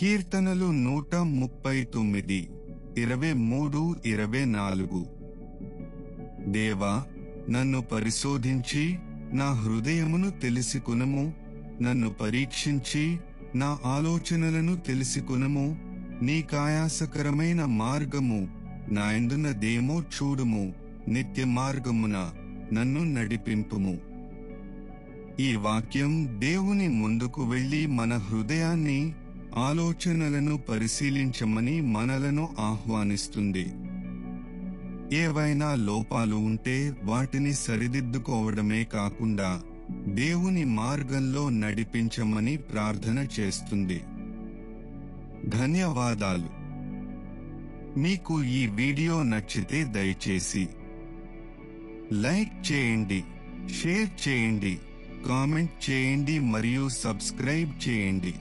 కీర్తనలు నూట ముప్పై తొమ్మిది ఇరవై మూడు ఇరవై నాలుగు. దేవా నన్ను పరిశోధించి నా హృదయమును తెలిసికొనుము. నన్ను పరీక్షించి నా ఆలోచనలను తెలిసికొనుము. నీకాయాసకరమైన మార్గము నాయందునదేమో చూడుము. నిత్య మార్గమున నన్ను నడిపింపుము. ఈ వాక్యం దేవుని ముందుకు వెళ్ళి మన హృదయాన్ని ఆలోచనలను పరిశీలించమని మనలను ఆహ్వానిస్తుంది. ఏవైనా లోపాలు ఉంటే వాటిని సరిదిద్దుకోవడమే కాకుండా దేవుని మార్గంలో నడిపించమని ప్రార్థన చేస్తుంది. ధన్యవాదాలు. మీకు ఈ వీడియో నచ్చితే దయచేసి లైక్ చేయండి షేర్ చేయండి కామెంట్ చేయండి మరియు సబ్స్క్రైబ్ చేయండి.